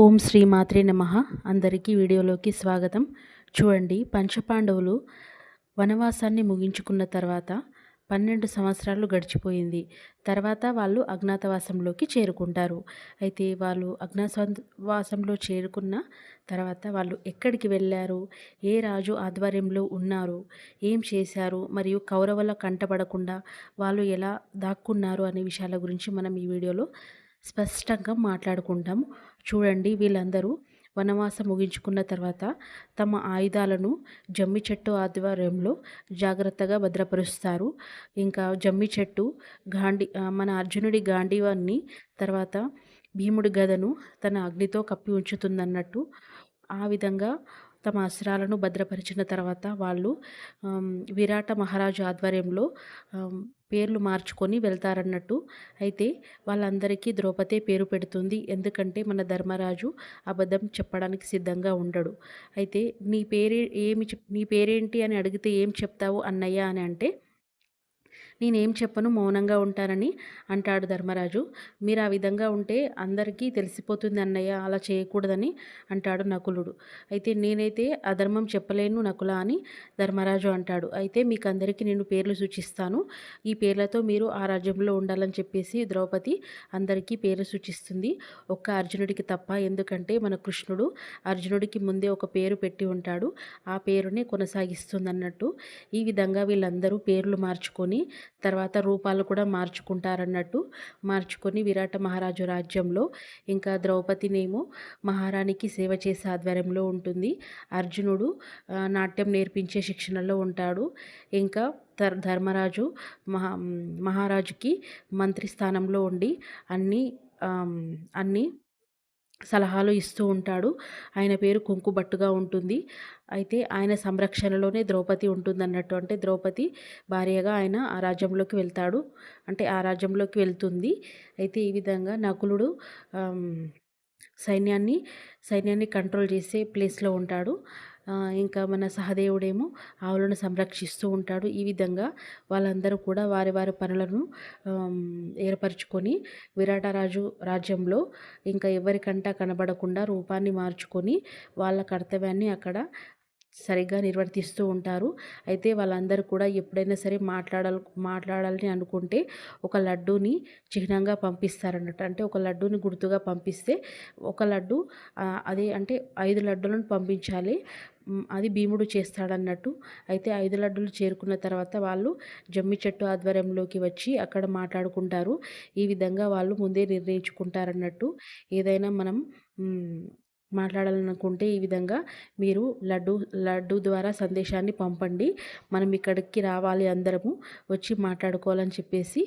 ఓం శ్రీ మాత్రే నమ. అందరికీ వీడియోలోకి స్వాగతం. చూడండి పంచపాండవులు వనవాసాన్ని ముగించుకున్న తర్వాత పన్నెండు సంవత్సరాలు గడిచిపోయింది. తర్వాత వాళ్ళు అజ్ఞాతవాసంలోకి చేరుకుంటారు. అయితే వాళ్ళు అజ్ఞాతవాసంలో చేరుకున్న తర్వాత వాళ్ళు ఎక్కడికి వెళ్ళారు? ఏ రాజు ఆధ్వర్యంలో ఉన్నారు? ఏం చేశారు? మరియు కౌరవుల కంటపడకుండా వాళ్ళు ఎలా దాక్కున్నారు అనే విషయాల గురించి మనం ఈ వీడియోలో స్పష్టంగా మాట్లాడుకుంటాం చూడండి వీళ్ళందరూ వనవాసం ముగించుకున్న తర్వాత తమ ఆయుధాలను జమ్మి చెట్టు ఆధ్వర్యంలో జాగ్రత్తగా భద్రపరుస్తారు. ఇంకా జమ్మి చెట్టు గాంధీ మన అర్జునుడి గాంధీవాన్ని తర్వాత భీముడి గదను తన అగ్నితో కప్పి ఉంచుతుందన్నట్టు ఆ విధంగా తమ అస్త్రాలను భద్రపరిచిన తర్వాత వాళ్ళు విరాట మహారాజు ఆధ్వర్యంలో పేర్లు మార్చుకొని వెళ్తారన్నట్టు అయితే వాళ్ళందరికీ ద్రౌపదే పేరు పెడుతుంది. ఎందుకంటే మన ధర్మరాజు అబద్ధం చెప్పడానికి సిద్ధంగా ఉండడు. అయితే నీ పేరే ఏమి నీ పేరేంటి అని అడిగితే ఏం చెప్తావు అన్నయ్య అని అంటే నేనేం చెప్పను మౌనంగా ఉంటానని అంటాడు ధర్మరాజు. మీరు ఆ విధంగా ఉంటే అందరికీ తెలిసిపోతుంది అన్నయ్య అలా చేయకూడదని అంటాడు నకులుడు. అయితే నేనైతే అధర్మం చెప్పలేను నకుల అని ధర్మరాజు అంటాడు. అయితే మీకు అందరికీ నేను పేర్లు సూచిస్తాను. ఈ పేర్లతో మీరు ఆ రాజ్యంలో ఉండాలని చెప్పేసి ద్రౌపది అందరికీ పేరు సూచిస్తుంది. ఒక్క అర్జునుడికి తప్ప ఎందుకంటే మన కృష్ణుడు అర్జునుడికి ముందే ఒక పేరు పెట్టి ఉంటాడు. ఆ పేరునే కొనసాగిస్తుంది అన్నట్టు ఈ విధంగా వీళ్ళందరూ పేర్లు మార్చుకొని తర్వాత రూపాలు కూడా మార్చుకుంటారన్నట్టు మార్చుకొని విరాట మహారాజు రాజ్యంలో ఇంకా ద్రౌపదినేమో మహారాణికి సేవ చేసే ఆధ్వర్యంలో ఉంటుంది. అర్జునుడు నాట్యం నేర్పించే శిక్షణలో ఉంటాడు. ఇంకా ధర్మరాజు మహా మహారాజుకి మంత్రి స్థానంలో ఉండి అన్నీ అన్నీ సలహాలు ఇస్తూ ఉంటాడు. ఆయన పేరు కుంకుబట్టుగా ఉంటుంది. అయితే ఆయన సంరక్షణలోనే ద్రౌపది ఉంటుందన్నట్టు అంటే ద్రౌపది భార్యగా ఆయన ఆ రాజ్యంలోకి వెళ్తాడు. అంటే ఆ రాజ్యంలోకి వెళ్తుంది. అయితే ఈ విధంగా నకులుడు సైన్యాన్ని సైన్యాన్ని కంట్రోల్ చేసే ప్లేస్లో ఉంటాడు. ఇంకా మన సహదేవుడేమో ఆవులను సంరక్షిస్తూ ఉంటాడు. ఈ విధంగా వాళ్ళందరూ కూడా వారి వారి పనులను ఏర్పరచుకొని విరాటరాజు రాజ్యంలో ఇంకా ఎవరికంటా కనబడకుండా రూపాన్ని మార్చుకొని వాళ్ళ కర్తవ్యాన్ని అక్కడ సరిగ్గా నిర్వర్తిస్తూ ఉంటారు. అయితే వాళ్ళందరూ కూడా ఎప్పుడైనా సరే మాట్లాడాలి మాట్లాడాలని అనుకుంటే ఒక లడ్డూని చిహ్నంగా పంపిస్తారన్నట్టు. అంటే ఒక లడ్డూని గుర్తుగా పంపిస్తే ఒక లడ్డు అదే అంటే ఐదు లడ్డూలను పంపించాలి. అది భీముడు చేస్తాడన్నట్టు. అయితే ఐదు లడ్డులు చేరుకున్న తర్వాత వాళ్ళు జమ్మి చెట్టు ఆధ్వర్యంలోకి వచ్చి అక్కడ మాట్లాడుకుంటారు. ఈ విధంగా వాళ్ళు ముందే నిర్ణయించుకుంటారన్నట్టు. ఏదైనా మనం మాట్లాడాలనుకుంటే ఈ విధంగా మీరు లడ్డు లడ్డు ద్వారా సందేశాన్ని పంపండి. మనం ఇక్కడికి రావాలి అందరము వచ్చి మాట్లాడుకోవాలని చెప్పేసి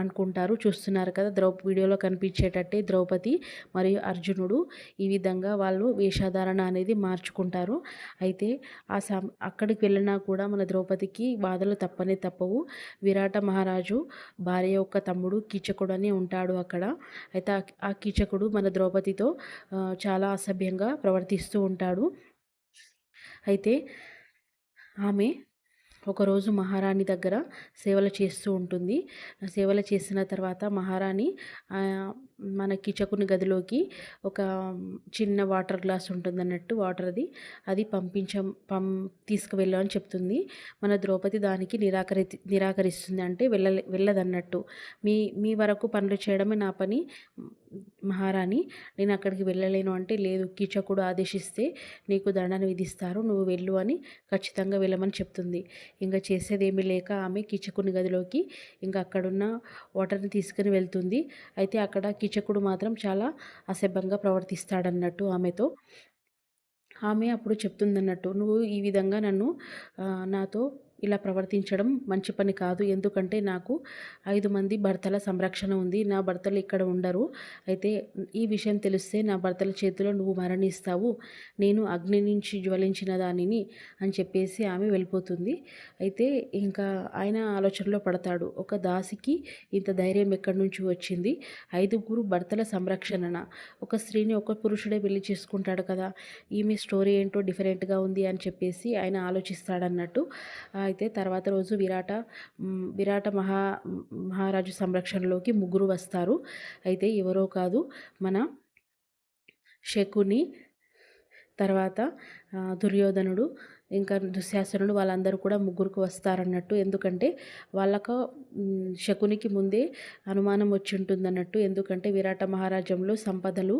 అనుకుంటారు. చూస్తున్నారు కదా ద్రౌ వీడియోలో కనిపించేటట్టే ద్రౌపది మరియు అర్జునుడు ఈ విధంగా వాళ్ళు వేషధారణ అనేది మార్చుకుంటారు. అయితే ఆ సం అక్కడికి వెళ్ళినా కూడా మన ద్రౌపదికి బాధలు తప్పనే తప్పవు. విరాట మహారాజు భార్య యొక్క తమ్ముడు కీచకుడు అని ఉంటాడు అక్కడ. అయితే ఆ కీచకుడు మన ద్రౌపదితో చాలా అసభ్యంగా ప్రవర్తిస్తూ ఉంటాడు. అయితే ఆమె ఒకరోజు మహారాణి దగ్గర సేవలు చేస్తూ ఉంటుంది. సేవలు చేసిన తర్వాత మహారాణి మన కిచకుని గదిలోకి ఒక చిన్న వాటర్ గ్లాస్ ఉంటుంది అన్నట్టు వాటర్ అది అది పం తీసుకువెళ్ళమని చెప్తుంది. మన ద్రౌపది దానికి నిరాకరి నిరాకరిస్తుంది అంటే వెళ్ళ వెళ్ళదన్నట్టు. మీ మీ వరకు పనులు చేయడమే నా పని మహారాణి. నేను అక్కడికి వెళ్ళలేను అంటే లేదు కీచకుడు ఆదేశిస్తే నీకు దండన విధిస్తారు నువ్వు వెళ్ళు అని ఖచ్చితంగా వెళ్ళమని చెప్తుంది. ఇంకా చేసేదేమీ లేక ఆమె కీచకుని గదిలోకి ఇంకా అక్కడున్న వాటర్ని తీసుకుని వెళ్తుంది. అయితే అక్కడ కీచకుడు మాత్రం చాలా అసభ్యంగా ప్రవర్తిస్తాడన్నట్టు ఆమెతో. ఆమె అప్పుడు చెప్తుందన్నట్టు నువ్వు ఈ విధంగా నన్ను నాతో ఇలా ప్రవర్తించడం మంచి పని కాదు. ఎందుకంటే నాకు ఐదు మంది భర్తల సంరక్షణ ఉంది. నా భర్తలు ఇక్కడ ఉండరు. అయితే ఈ విషయం తెలిస్తే నా భర్తల చేతిలో నువ్వు మరణిస్తావు. నేను అగ్ని నుంచి జ్వలించిన దానిని అని చెప్పేసి ఆమె వెళ్ళిపోతుంది. అయితే ఇంకా ఆయన ఆలోచనలో పడతాడు. ఒక దాసికి ఇంత ధైర్యం ఎక్కడి నుంచి వచ్చింది? ఐదుగురు భర్తల సంరక్షణ ఒక స్త్రీని ఒక పురుషుడే పెళ్ళి చేసుకుంటాడు కదా. ఈమె స్టోరీ ఏంటో డిఫరెంట్గా ఉంది అని చెప్పేసి ఆయన ఆలోచిస్తాడన్నట్టు. అయితే తర్వాత రోజు విరాట విరాట మహా మహారాజు సంరక్షణలోకి ముగ్గురు వస్తారు. అయితే ఎవరో కాదు మన శకుని తర్వాత దుర్యోధనుడు ఇంకా దుశ్శాసనుడు వాళ్ళందరూ కూడా ముగ్గురికి వస్తారన్నట్టు. ఎందుకంటే వాళ్ళకు శకునికి ముందే అనుమానం వచ్చి ఉంటుందన్నట్టు. ఎందుకంటే విరాట మహారాజ్యంలో సంపదలు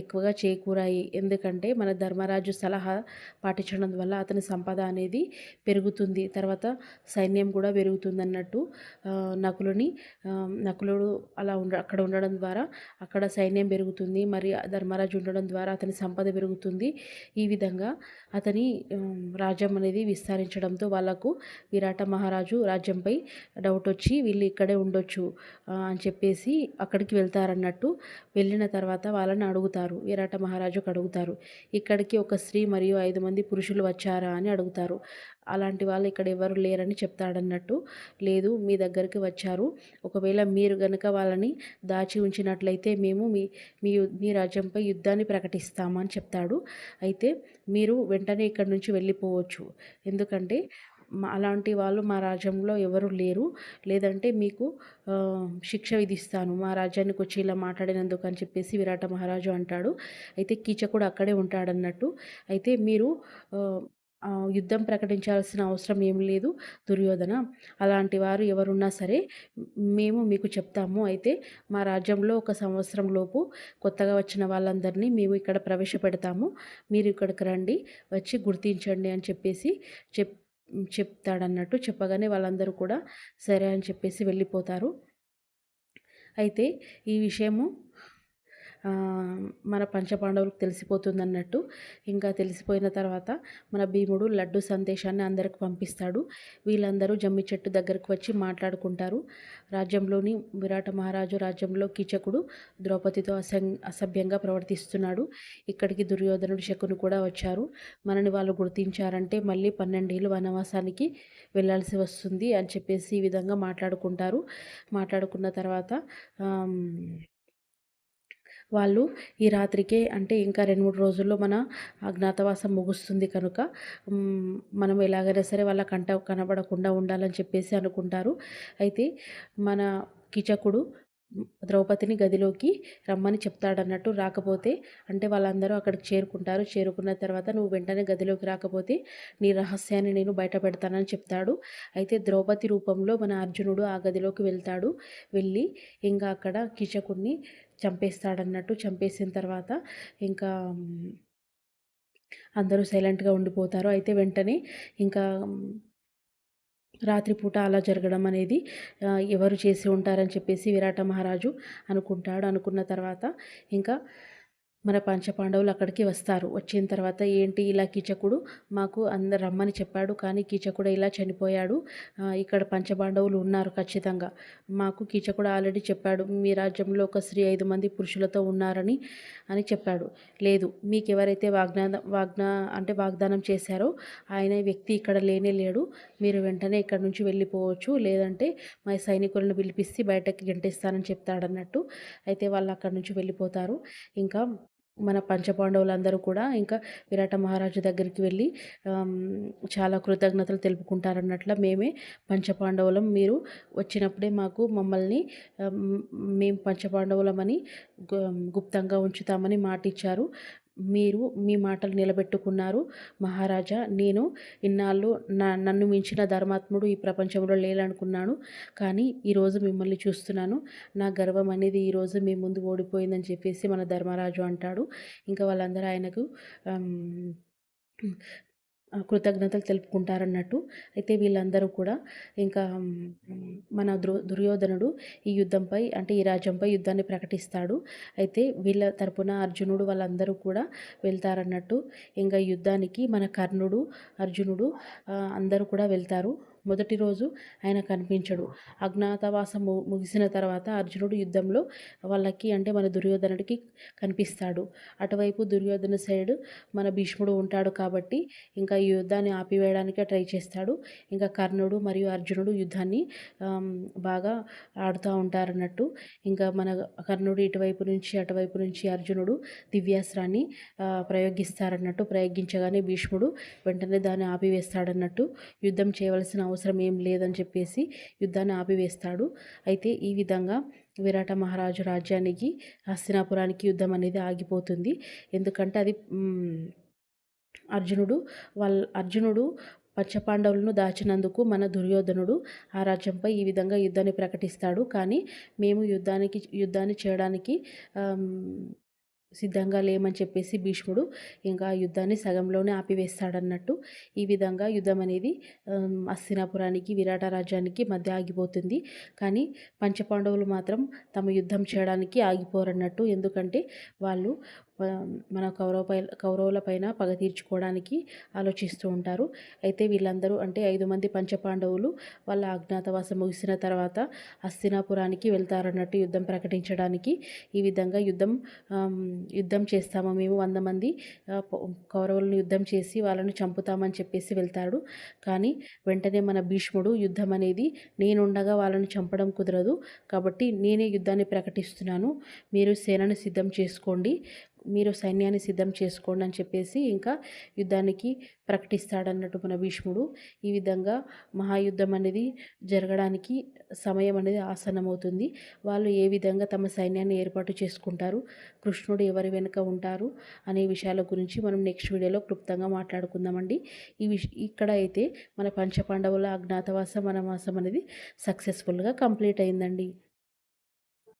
ఎక్కువగా చేకూరాయి. ఎందుకంటే మన ధర్మరాజు సలహా పాటించడం వల్ల అతని సంపద అనేది పెరుగుతుంది. తర్వాత సైన్యం కూడా పెరుగుతుంది అన్నట్టు నకులుని నకులుడు అలా ఉండ అక్కడ ఉండడం ద్వారా అక్కడ సైన్యం పెరుగుతుంది. మరి ధర్మరాజు ఉండడం ద్వారా అతని సంపద పెరుగుతుంది. ఈ విధంగా అతని రాజ్యం అనేది విస్తరించడంతో వాళ్ళకు విరాట మహారాజు రాజ్యంపై డౌట్ వచ్చి వీళ్ళు ఇక్కడే ఉండొచ్చు అని చెప్పేసి అక్కడికి వెళ్తారన్నట్టు వెళ్ళిన తర్వాత వాళ్ళని అడుగుతారు విరాట మహారాజుకు అడుగుతారు. ఇక్కడికి ఒక స్త్రీ మరియు ఐదు మంది పురుషులు వచ్చారా అని అడుగుతారు. అలాంటి వాళ్ళు ఇక్కడ ఎవరు లేరని చెప్తాడన్నట్టు లేదు మీ దగ్గరికి వచ్చారు. ఒకవేళ మీరు గనక వాళ్ళని దాచి ఉంచినట్లయితే మేము మీ మీ మీ రాజ్యంపై యుద్ధాన్ని ప్రకటిస్తామని చెప్తాడు. అయితే మీరు వెంటనే ఇక్కడి నుంచి వెళ్ళిపోవచ్చు. ఎందుకంటే అలాంటి వాళ్ళు మా రాజ్యంలో ఎవరు లేరు. లేదంటే మీకు శిక్ష విధిస్తాను. మా రాజ్యానికి వచ్చి ఇలా మాట్లాడినందుకు అని చెప్పేసి విరాట మహారాజు అంటాడు. అయితే కీచకుడు అక్కడే ఉంటాడన్నట్టు. అయితే మీరు యుద్ధం ప్రకటించాల్సిన అవసరం ఏం లేదు దుర్యోధన. అలాంటి వారు ఎవరున్నా సరే మేము మీకు చెప్తాము. అయితే మా రాజ్యంలో ఒక సంవత్సరం లోపు కొత్తగా వచ్చిన వాళ్ళందరినీ మేము ఇక్కడ ప్రవేశపెడతాము. మీరు ఇక్కడికి రండి వచ్చి గుర్తించండి అని చెప్పేసి చెప్ చెప్తాడన్నట్టు చెప్పగానే వాళ్ళందరూ కూడా సరే అని చెప్పేసి వెళ్ళిపోతారు. అయితే ఈ విషయము మన పంచపాండవులకు తెలిసిపోతుంది అన్నట్టు ఇంకా తెలిసిపోయిన తర్వాత మన భీముడు లడ్డు సందేశాన్ని అందరికి పంపిస్తాడు. వీళ్ళందరూ జమ్మి చెట్టు దగ్గరకు వచ్చి మాట్లాడుకుంటారు. రాజ్యంలోని విరాట మహారాజు రాజ్యంలో కీచకుడు ద్రౌపదితో అసం అసభ్యంగా ప్రవర్తిస్తున్నాడు. ఇక్కడికి దుర్యోధనుడు శకుని కూడా వచ్చారు. మనని వాళ్ళు గుర్తించారంటే మళ్ళీ పన్నెండేళ్ళు వనవాసానికి వెళ్ళాల్సి వస్తుంది అని చెప్పేసి ఈ విధంగా మాట్లాడుకుంటారు. మాట్లాడుకున్న తర్వాత వాళ్ళు ఈ రాత్రికే అంటే ఇంకా రెండు మూడు రోజుల్లో మన అజ్ఞాతవాసం ముగుస్తుంది కనుక మనం ఎలాగైనా సరే వాళ్ళ కంట కనబడకుండా ఉండాలని చెప్పేసి అనుకుంటారు. అయితే మన కిచకుడు ద్రౌపదిని గదిలోకి రమ్మని చెప్తాడన్నట్టు రాకపోతే అంటే వాళ్ళందరూ అక్కడికి చేరుకుంటారు. చేరుకున్న తర్వాత నువ్వు వెంటనే గదిలోకి రాకపోతే నీ రహస్యాన్ని నేను బయట పెడతానని చెప్తాడు. అయితే ద్రౌపది రూపంలో మన అర్జునుడు ఆ గదిలోకి వెళ్తాడు. వెళ్ళి ఇంకా అక్కడ కిచకుడిని చంపేస్తాడన్నట్టు చంపేసిన తర్వాత ఇంకా అందరూ సైలెంట్గా ఉండిపోతారు. అయితే వెంటనే ఇంకా రాత్రిపూట అలా జరగడం అనేది ఎవరు చేసి ఉంటారని చెప్పేసి విరాట మహారాజు అనుకుంటాడు. అనుకున్న తర్వాత ఇంకా మన పంచపాండవులు అక్కడికి వస్తారు. వచ్చిన తర్వాత ఏంటి ఇలా కీచకుడు మాకు అందరు రమ్మని చెప్పాడు. కానీ కీచకుడు ఇలా చనిపోయాడు. ఇక్కడ పంచపాండవులు ఉన్నారు ఖచ్చితంగా. మాకు కీచకుడు ఆల్రెడీ చెప్పాడు. మీ రాజ్యంలో ఒక స్త్రీ ఐదు మంది పురుషులతో ఉన్నారని అని చెప్పాడు. లేదు మీకు ఎవరైతే వాగ్దానం వాగ్నా అంటే వాగ్దానం చేశారో ఆయన వ్యక్తి ఇక్కడ లేనే లేడు. మీరు వెంటనే ఇక్కడ నుంచి వెళ్ళిపోవచ్చు. లేదంటే మా సైనికులను పిలిపిస్తే బయటకి గంటేస్తానని చెప్తాడన్నట్టు. అయితే వాళ్ళు అక్కడ నుంచి వెళ్ళిపోతారు. ఇంకా మన పంచపాండవులందరూ కూడా ఇంకా విరాట మహారాజు దగ్గరికి వెళ్ళి చాలా కృతజ్ఞతలు తెలుపుకుంటారన్నట్ల మేమే పంచపాండవులం. మీరు వచ్చినప్పుడే మాకు మమ్మల్ని మేము పంచపాండవులమని గుప్తంగా ఉంచుతామని మాటిచ్చారు. మీరు మీ మాటలు నిలబెట్టుకున్నారు. మహారాజా నేను ఇన్నాళ్ళు నా నన్ను మించిన ధర్మాత్ముడు ఈ ప్రపంచంలో లేలనుకున్నాను కానీ ఈరోజు మిమ్మల్ని చూస్తున్నాను. నా గర్వం అనేది ఈరోజు మీ ముందు ఓడిపోయిందని చెప్పేసి మన ధర్మరాజు అంటాడు. ఇంకా వాళ్ళందరూ ఆయనకు కృతజ్ఞతలు తెలుపుకుంటారన్నట్టు అయితే వీళ్ళందరూ కూడా ఇంకా మన దు దుర్యోధనుడు ఈ యుద్ధంపై అంటే ఈ రాజ్యంపై యుద్ధాన్ని ప్రకటిస్తాడు. అయితే వీళ్ళ తరపున అర్జునుడు వాళ్ళందరూ కూడా వెళ్తారన్నట్టు ఇంకా యుద్ధానికి మన కర్ణుడు అర్జునుడు అందరూ కూడా వెళ్తారు. మొదటి రోజు ఆయన కనిపించడు. అజ్ఞాతవాసం ముగిసిన తర్వాత అర్జునుడు యుద్ధంలో వాళ్ళకి అంటే మన దుర్యోధనుడికి కనిపిస్తాడు. అటువైపు దుర్యోధన సైడ్ మన భీష్ముడు ఉంటాడు కాబట్టి ఇంకా ఈ యుద్ధాన్ని ఆపివేయడానికే ట్రై చేస్తాడు. ఇంకా కర్ణుడు మరియు అర్జునుడు యుద్ధాన్ని బాగా ఆడుతూ ఉంటారన్నట్టు. ఇంకా మన కర్ణుడు ఇటువైపు నుంచి అటువైపు నుంచి అర్జునుడు దివ్యాస్త్రాన్ని ప్రయోగిస్తారన్నట్టు ప్రయోగించగానే భీష్ముడు వెంటనే దాన్ని ఆపివేస్తాడన్నట్టు యుద్ధం చేయవలసిన అవసరం అవసరం ఏం లేదని చెప్పేసి యుద్ధాన్ని ఆపివేస్తాడు. అయితే ఈ విధంగా విరాట మహారాజు రాజ్యానికి హస్తినాపురానికి యుద్ధం అనేది ఆగిపోతుంది. ఎందుకంటే అది అర్జునుడు వాళ్ళ అర్జునుడు పంచపాండవులను దాచినందుకు మన దుర్యోధనుడు ఆ రాజ్యంపై ఈ విధంగా యుద్ధాన్ని ప్రకటిస్తాడు. కానీ మేము యుద్ధానికి యుద్ధాన్ని చేయడానికి సిద్ధంగా లేమని చెప్పేసి భీష్ముడు ఇంకా యుద్ధాన్ని సగంలోనే ఆపివేస్తాడన్నట్టు ఈ విధంగా యుద్ధం అనేది అస్తినాపురానికి విరాట రాజ్యానికి మధ్య ఆగిపోతుంది. కానీ పంచపాండవులు మాత్రం తమ యుద్ధం చేయడానికి ఆగిపోరన్నట్టు. ఎందుకంటే వాళ్ళు మన కౌరవపై కౌరవులపైన కౌరవుల పైన పగ తీర్చుకోవడానికి ఆలోచిస్తూ ఉంటారు. అయితే వీళ్ళందరూ అంటే ఐదు మంది పంచపాండవులు వాళ్ళ అజ్ఞాతవాసం ముగిసిన తర్వాత హస్తినాపురానికి వెళ్తారన్నట్టు యుద్ధం ప్రకటించడానికి ఈ విధంగా యుద్ధం యుద్ధం చేస్తాము. మేము వంద మంది కౌరవులను యుద్ధం చేసి వాళ్ళని చంపుతామని చెప్పేసి వెళ్తాడు. కానీ వెంటనే మన భీష్ముడు యుద్ధం అనేది నేనుండగా వాళ్ళని చంపడం కుదరదు. కాబట్టి నేనే యుద్ధాన్ని ప్రకటిస్తున్నాను. మీరు సేనను సిద్ధం చేసుకోండి. మీరు సైన్యాన్ని సిద్ధం చేసుకోండి అని చెప్పేసి ఇంకా యుద్ధానికి ప్రకటిస్తాడన్నట్టు మన భీష్ముడు. ఈ విధంగా మహాయుద్ధం అనేది జరగడానికి సమయం అనేది ఆసన్నమవుతుంది. వాళ్ళు ఏ విధంగా తమ సైన్యాన్ని ఏర్పాటు చేసుకుంటారు కృష్ణుడు ఎవరి వెనుక ఉంటారు అనే విషయాల గురించి మనం నెక్స్ట్ వీడియోలో క్లుప్తంగా మాట్లాడుకుందామండి. ఈ విష ఇక్కడ అయితే మన పంచపాండవుల అజ్ఞాతవాసం వనవాసం అనేది సక్సెస్ఫుల్గా కంప్లీట్ అయిందండి.